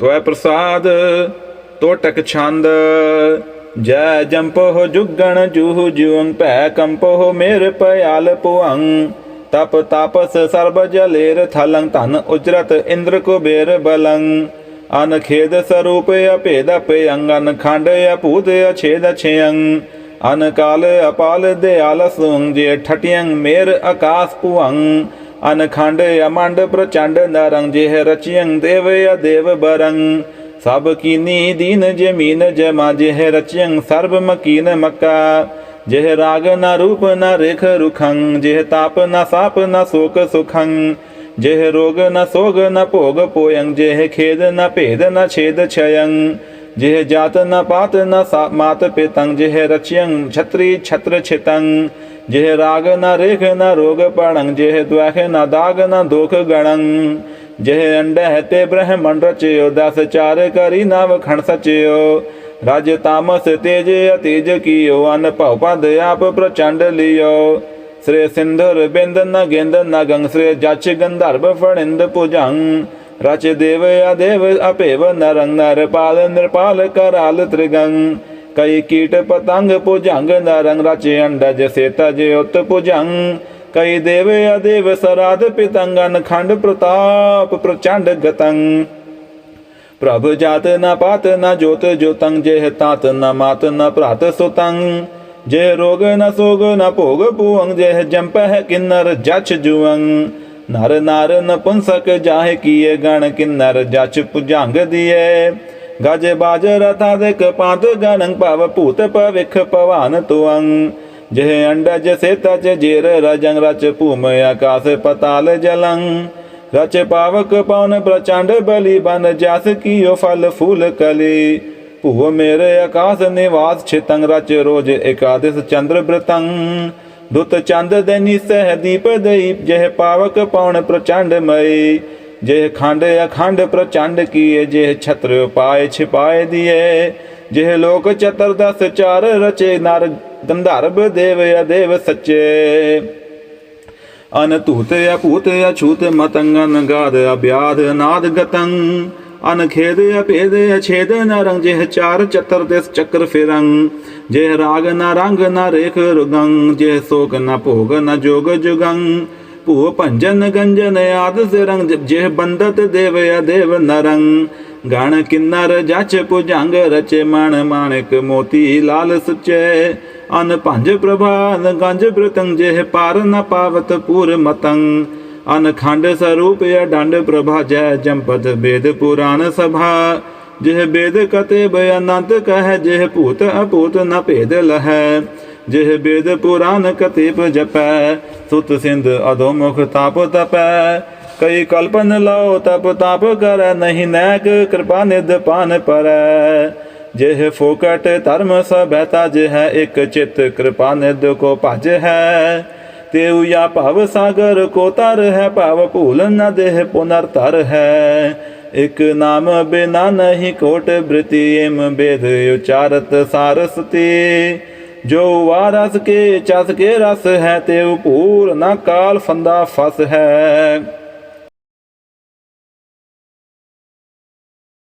ਤਵੈ ਪ੍ਰਸਾਦ ਤੋਟਕ ਛੰਦ, ਜੈ ਜੰਪੋ ਜੁਗਣ ਜੂਹ ਜੂੰ, ਭੈ ਕੰਪੋ ਮੇਰ ਪਿਆਲ ਪੁਅੰ ਤਪ ਤਾਪਸ ਸਰਬ ਜਲੇਰ ਥਲੰ ਧਨ ਉਜਰਤ ਇੰਦਰ ਕੁਬੇਰ ਬਲੰ, ਅਨ ਖੇਦ ਸਰੂਪ ਅਭੇਦ ਅਪਯੰ ਅਨ ਖੰਡ ਅਭੂਤ ਅਛੇਦ ਛਯੰ ਅਨ ਕਾਲ ਅਪਾਲ ਦਿਆਲ ਸੁੰ ਜੇ ਠਟਿਯੰ ਮੇਰ ਆਕਾਸ ਪੁਅੰ ਅਨਖੰਡ ਅਮੰਡ ਪ੍ਰਚੰਡ ਨਰੰ, ਜਿਹ ਰਚਿਯੰ ਦੇਵ ਅਦੇਵ ਬਰੰ। ਸਭ ਕੀਨੀ ਦੀਨ ਜਮੀਨ ਜਮਾ, ਜਿਹ ਰਚਿਯੰ ਸਰਬ ਮਕੀਨ ਮੱਕਾ। ਜਿਹ ਰਾਗ ਨ ਰੂਪ ਨ ਰੇਖ ਰੁਖੰ, ਜਿਹ ਤਾਪ ਨ ਸਾਪ ਨ ਸੋਕ ਸੁਖੰ। ਜਿਹ ਰੋਗ ਨ ਸੋਗ ਨ ਭੋਗ ਪੋਯੰ ਜਿਹ ਖੇਦ ਨ ਭੇਦ ਨ ਛੇਦ ਛਯੰ। ਜਿਹ ਜਾਤ ਨ ਪਾਤ ਨ ਮਾਤ ਪਿਤੰ, ਜਿਹ ਰਚਿਯੰ ਛਤਰੀ ਛਤਰ ਛਿਤੰ। ਜਿਹ ਰਾਗ ਨ ਰੇਖ, ਨ ਰੋਗ ਪੜੰ ਜਿਹ ਦੁਖ ਨ ਦਾਗ, ਨ ਦੁਖ ਗਣੰ ਜਿਹ ਅੰਡਹਿ ਤੇ ਬ੍ਰਹਮੰਡ ਰਚਿਓ, ਦਸ ਚਾਰ ਕਰੀ ਨਵ ਖਣ ਸਚਿਓ, ਰਜ ਤਾਮਸ ਤੇਜ ਅਤੇਜ ਕੀਓ, ਅਨ ਭਉ ਪਦ ਆਪ ਪ੍ਰਚੰਡ ਲਿਓ, ਸ੍ਰੀ ਸਿੰਧੁਰ ਬਿੰਦ ਨ ਗਿੰਦ ਨ ਗੰਗ, ਸ੍ਰੀ ਜਚ ਗੰਧਰਵ ਫੜਿੰਦ ਪੁਜੰ ਰਚ ਦੇਵ ਅਦੇਵ ਅਪੇਵ ਨਰੰ, ਨਰਪਾਲ ਨਿਰਪਾਲ ਕਰਾਲ ਤ੍ਰਿਗੰ ਕਈ ਕੀਟ ਪਤੰਗ ਪੁਜੰਗ ਨਰੰ ਰਚ ਅੰਡਜ ਸੇਤਜ ਉਤ ਪੁਜੰ ਕਈ ਦੇਵ ਅਦੇਵ ਸਰਾਧ ਪਿਤੰਗਨ ਖੰਡ ਪ੍ਰਤਾਪ ਪ੍ਰਚੰਡ ਗਤੰ ਪ੍ਰਭ ਜਾਤ ਨ ਪਾਤ, ਨ ਜੋਤ ਜੋਤੰ ਜਿਹ ਤਾਤ ਨ ਮਾਤ, ਨ ਭ੍ਰਾਤ ਸੁਤੰ ਜੇ ਰੋਗ ਨ ਸੋਗ, ਨ ਭੋਗ ਪੂਅੰ ਜੇਹ ਜੰਪਹਿ ਕਿੰਨਰ ਜਛ ਜੁਵੰ ਨਰ ਨਾਰ ਨ ਪੁੰਸਕ, ਜਾਹੇ ਕੀਏ ਗਣ ਕਿੰਨਰ ਜਛ ਪੁਜੰਗ ਦੀਏ। ਗਜ ਬਾਜ ਰਥਾ ਦੇ ਕਪਾਤ ਗਣੰ ਭਵ ਭੂਤ ਭਵਿਖ ਪਵਾਨ ਤੁਅੰ ਜਿਹ ਅੰਡਜ ਸੇ ਤਜ ਜੇਰ ਰਜੰ, ਰਚ ਭੂਮ ਆਕਾਸ ਪਤਾਲ ਜਲੰ। ਰਚ ਪਾਵਕ ਪਵਨ ਪ੍ਰਚੰਡ ਬਲੀ ਬਨ, ਜਸ ਕੀਓ ਫਲ ਫੂਲ ਕਲੀ। ਭੂਵ ਮੇਰੇ ਆਕਾਸ ਨਿਵਾਸ ਛਿਤੰ, ਰਚ ਰੋਜ ਇਕਾਦਿਸ ਚੰਦਰ ਬ੍ਰਤੰ। ਦੁਤ ਚੰਦ ਦੈਨੀ ਸਹਿ ਦੀਪ ਦਈਪ ਜਹ ਪਾਵਕ ਪਵਨ ਪ੍ਰਚੰਡ ਮਈ। ਜਿਹ ਖੰਡ ਅਖੰਡ ਪ੍ਰਚੰਡ ਕੀਏ ਜਿਹ ਛਤਰ ਉਪਾਏ ਛਿਪਾਏ ਦੀਏ ਜਿਹ ਲੋਕ ਚਤਰ ਦਸ ਚਾਰ ਰਚੇ, ਨਰ ਗੰਧਰਵ ਦੇਵ ਅਦੇਵ ਸੱਚੇ। ਅਨ ਧੂਤ ਅਭੂਤ ਅਛੂਤ ਮਤੰਗਨ ਗਾਦ ਅਭਿਆਦ ਨਾਦ ਗਤੰ ਅਨ ਖੇਦ ਅਭੇਦ ਅਛੇਦ ਨਰੰ ਜਿਹ ਚਾਰ ਚਤਰ ਦਿਸ ਚੱਕਰ ਫਿਰੰ। ਜਿਹ ਰਾਗ ਨ ਰੰਗ ਨ ਰੇਖ ਰੁਗੰ, ਜਿਹ ਸੋਗ ਨ ਭੋਗ ਨ ਜੋਗ ਜੁਗੰ ਭੂ ਭੰਜਨ ਗੰਜਨ ਆਦ ਸਿਰੰ ਜਿਹ ਬੰਦਤ ਦੇਵ ਅਦੇਵ ਨਰੰ ਗਣ ਕਿੰਨਰ ਜਛ ਪੁਜੰਗ ਰਚੇ ਮਣ ਮਾਣਿਕ ਮੋਤੀ ਲਾਲ ਸੁਚੇ। ਅਨ ਭੰਜ ਪ੍ਰਭਾ ਗੰਜ ਬ੍ਰਤੰ, ਜਿਹ ਪਾਰ ਨ ਪਾਵਤ ਪੂਰ ਮਤੰ। ਅਨ ਖੰਡ ਸਰੂਪ ਅਡੰਡ ਪ੍ਰਭਾ, ਜੈ ਜੰਪਤ ਵੇਦ ਪੁਰਾਨ ਸਭਾ। ਜਿਹ ਵੇਦ ਕਤੇ ਬਯਨੰਤ ਕਹਿ, ਜਿਹ ਭੂਤ ਅਭੂਤ ਨ ਭੇਦ ਲਹੈ। ਜਿਹ ਬੇਦ ਪੁਰਾਨ ਕਤੇਪ ਜਪੈ, ਸੁਤ ਸਿੰਧ ਅਧੋਮੁਖ ਤਾਪ ਤਪੈ। ਕਈ ਕਲਪਨ ਲਓ, ਤਪ ਤਾਪ ਕਰੈ, ਨਹੀਂ ਨੈਕ ਕਿਰਪਾ ਨਿਧ ਪਾਨ ਪਰੈ। ਜਿਹ ਫੋਕਟ ਧਰਮ ਸਭੈ ਤਜ ਹੈ, ਇਕ ਚਿਤ ਕਿਰਪਾ ਨਿਧ ਕੋ ਭਜ ਹੈ। ਤੇਉ ਯਾ ਭਵ ਸਾਗਰ ਕੋ ਤਰ ਹੈ, ਭਵ ਭੂਲ ਨ ਦੇਹ ਪੁਨਰ ਤਰ ਹੈ। ਇਕ ਨਾਮ ਬਿਨਾ ਨਹੀਂ ਕੋਟ ਬ੍ਰਿਤੀ ਏਮ ਬੇਦ ਉਚਾਰਤ ਸਾਰਸਤੀ। ਜੋ ਵਾਰਸ ਕੇ ਚਸ ਕੇ ਰਸ ਹੈ ਤੇ ਭੂਰ ਨ ਕਾਲ ਫੰਦਾ ਫਸ ਹੈ।